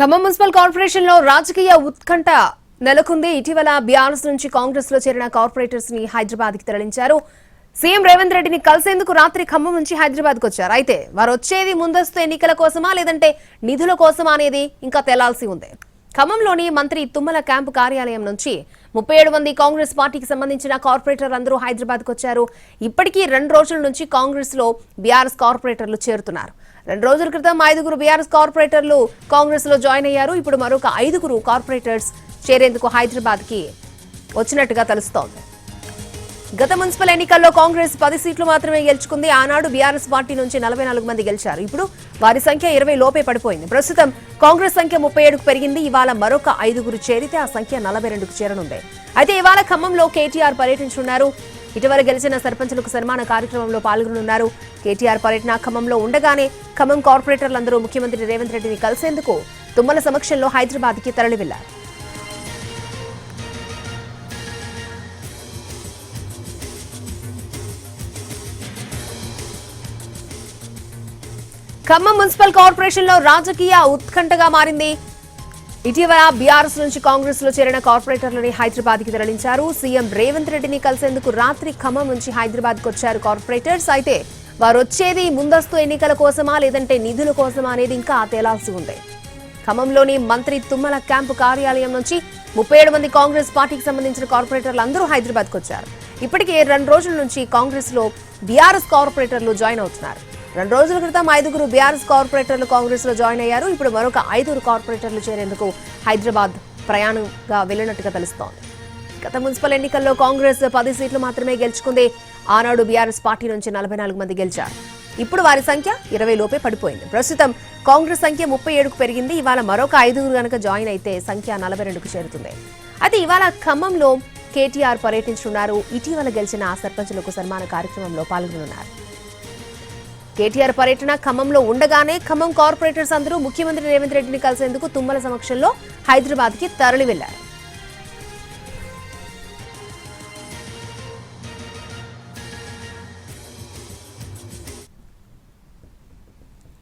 Khammam municipal కార్పొరేషన్లో రాజకీయ ఉత్కంఠ నెలకొంది. ఇటీవల బీఆర్ఎస్ నుంచి కాంగ్రెస్లో చేరిన కార్పొరేటర్స్ని హైదరాబాద్కి తరలించారు. సీఎం రేవంత్ రెడ్డిని కలిసేందుకు రాత్రి ఖమ్మం నుంచి హైదరాబాద్కు వచ్చారు. అయితే వారు వచ్చేది ముందస్తు ఎన్నికల కోసమా లేదంటే నిధుల కోసమా అనేది ఇంకా తెలాల్సి ఉంది. ఖమ్మంలోని మంత్రి తుమ్మల క్యాంపు కార్యాలయం నుంచి ముప్పై ఏడు మంది కాంగ్రెస్ పార్టీకి సంబంధించిన కార్పొరేటర్లు అందరూ హైదరాబాద్ వచ్చారు. ఇప్పటికీ రెండు రోజుల నుంచి కాంగ్రెస్లో బీఆర్ఎస్ కార్పొరేటర్లు చేరుతున్నారు. రెండు రోజుల క్రితం ఐదుగురు బీఆర్ఎస్ కార్పొరేటర్లు కాంగ్రెస్లో జాయిన్ అయ్యారు. ఇప్పుడు మరొక ఐదుగురు కార్పొరేటర్స్ చేరేందుకు హైదరాబాద్కి వచ్చినట్టుగా తెలుస్తోంది. గత మున్సిపల్ ఎన్నికల్లో కాంగ్రెస్ పది సీట్లు మాత్రమే గెలుచుకుంది. ఆనాడు బీఆర్ఎస్ పార్టీ నుంచి నలభై నాలుగు మంది గెలిచారు. ఇప్పుడు వారి సంఖ్య ఇరవై లోపే పడిపోయింది. ప్రస్తుతం కాంగ్రెస్ సంఖ్య ముప్పై ఏడుకు పెరిగింది. ఇవాళ మరొక ఐదుగురు చేరితే ఆ సంఖ్య నలభై రెండుకు చేరనుంది. అయితే ఇవాళ ఖమ్మంలో కేటీఆర్ పర్యటించనున్నారు ఇటీవల గెలిచిన సర్పంచులకు సన్మాన కార్యక్రమంలో పాల్గొనున్నారు. కేటీఆర్ పర్యటన ఖమ్మంలో ఉండగానే ఖమ్మం కార్పొరేటర్లందరూ ముఖ్యమంత్రి రేవంత్ రెడ్డిని కలిసేందుకు తుమ్మల సమక్షంలో హైదరాబాద్కి తరలి ఖమ్మం మున్సిపల్ కార్పొరేషన్లో రాజకీయ ఉత్కంఠగా మారింది. ఇటీవల బీఆర్ఎస్ నుంచి కాంగ్రెస్లో చేరిన కార్పొరేటర్లని హైదరాబాద్కి తరలించారు. సీఎం రేవంత్ రెడ్డిని కలిసేందుకు రాత్రి ఖమ్మం నుంచి హైదరాబాద్కు వచ్చారు కార్పొరేటర్స్. అయితే వారు వచ్చేది ముందస్తు ఎన్నికల కోసమా లేదంటే నిధుల కోసమా అనేది ఇంకా తేలాల్సి ఉంది. ఖమ్మంలోని మంత్రి తుమ్మల క్యాంపు కార్యాలయం నుంచి ముప్పై ఏడు మంది కాంగ్రెస్ పార్టీకి సంబంధించిన కార్పొరేటర్లు అందరూ హైదరాబాద్కు వచ్చారు. ఇప్పటికే రెండు రోజుల నుంచి కాంగ్రెస్లో బీఆర్ఎస్ కార్పొరేటర్లు జాయిన్ అవుతున్నారు. రెండు రోజుల క్రితం ఐదుగురు బీఆర్ఎస్ కార్పొరేటర్లు కాంగ్రెస్లో జాయిన్ అయ్యారు. ఇప్పుడు మరొక ఐదుగురు కార్పొరేటర్లు చేరేందుకు హైదరాబాద్ ప్రయాణంగా వెళ్ళినట్టుగా తెలుస్తోంది. గత మున్సిపల్ ఎన్నికల్లో కాంగ్రెస్ పది సీట్లు మాత్రమే గెలుచుకుంది. ఆనాడు బీఆర్ఎస్ పార్టీ నుంచి నలభై నాలుగు మంది గెలిచారు. ఇప్పుడు వారి సంఖ్య ఇరవై లోపే పడిపోయింది. ప్రస్తుతం కాంగ్రెస్ సంఖ్య ముప్పై ఏడుకు పెరిగింది. ఇవాళ మరొక ఐదుగురు గనక జాయిన్ అయితే సంఖ్య నలభై రెండుకు చేరుతుంది. అయితే ఇవాళ ఖమ్మంలో కేటీఆర్ పర్యటించనున్నారు. ఇటీవల గెలిచిన ఆ సర్పంచులకు సన్మాన కార్యక్రమంలో పాల్గొనున్నారు. కేటీఆర్ పర్యటన ఖమ్మంలో ఉండగానే ఖమ్మం కార్పొరేటర్స్ అందరూ ముఖ్యమంత్రి రేవంత్ రెడ్డిని కలిసేందుకు తుమ్మల సమక్షంలో హైదరాబాద్కి తరలి వెళ్ళారు